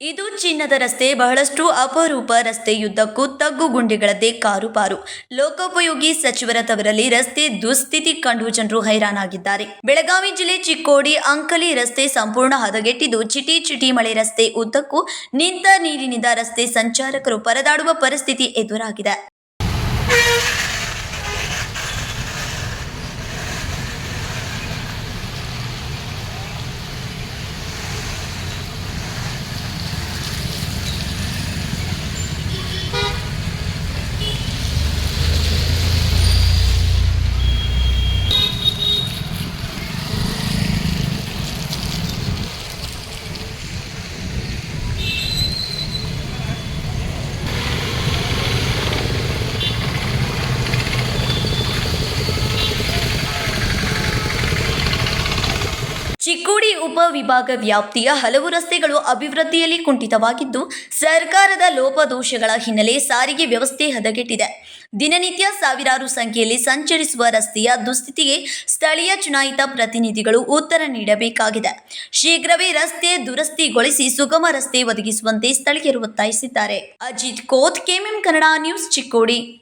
ಇದು ಚಿನ್ನದ ರಸ್ತೆ, ಬಹಳಷ್ಟು ಅಪರೂಪ ರಸ್ತೆಯುದ್ದಕ್ಕೂ ತಗ್ಗು ಗುಂಡಿಗಳದ್ದೇ ಕಾರುಪಾರು ಲೋಕೋಪಯೋಗಿ ಸಚಿವರ ತವರಲ್ಲಿ ರಸ್ತೆ ದುಸ್ಥಿತಿ ಕಂಡು ಜನರು ಹೈರಾಣಾಗಿದ್ದಾರೆ ಬೆಳಗಾವಿ ಜಿಲ್ಲೆ ಚಿಕ್ಕೋಡಿ ಅಂಕಲಿ ರಸ್ತೆ ಸಂಪೂರ್ಣ ಹದಗೆಟ್ಟಿದ್ದು ಚಿಟಿ ಚಿಟಿ ಮಳೆ ರಸ್ತೆ ಉದ್ದಕ್ಕೂ ನಿಂತ ನೀರಿನಿಂದ ರಸ್ತೆ ಸಂಚಾರಕರು ಪರದಾಡುವ ಪರಿಸ್ಥಿತಿ ಎದುರಾಗಿದೆ. ಚಿಕ್ಕೋಡಿ ಉಪವಿಭಾಗ ವ್ಯಾಪ್ತಿಯ ಹಲವು ರಸ್ತೆಗಳು ಅಭಿವೃದ್ಧಿಯಲ್ಲಿ ಕುಂಠಿತವಾಗಿದ್ದು, ಸರ್ಕಾರದ ಲೋಪದೋಷಗಳ ಹಿನ್ನೆಲೆ ಸಾರಿಗೆ ವ್ಯವಸ್ಥೆ ಹದಗೆಟ್ಟಿದೆ. ದಿನನಿತ್ಯ ಸಾವಿರಾರು ಸಂಖ್ಯೆಯಲ್ಲಿ ಸಂಚರಿಸುವ ರಸ್ತೆಯ ದುಸ್ಥಿತಿಗೆ ಸ್ಥಳೀಯ ಚುನಾಯಿತ ಪ್ರತಿನಿಧಿಗಳು ಉತ್ತರ ನೀಡಬೇಕಾಗಿದೆ. ಶೀಘ್ರವೇ ರಸ್ತೆ ದುರಸ್ತಿಗೊಳಿಸಿ ಸುಗಮ ರಸ್ತೆ ಒದಗಿಸುವಂತೆ ಸ್ಥಳೀಯರು ಒತ್ತಾಯಿಸಿದ್ದಾರೆ. Ajit Koth, KMM Kannada news Chikkodi.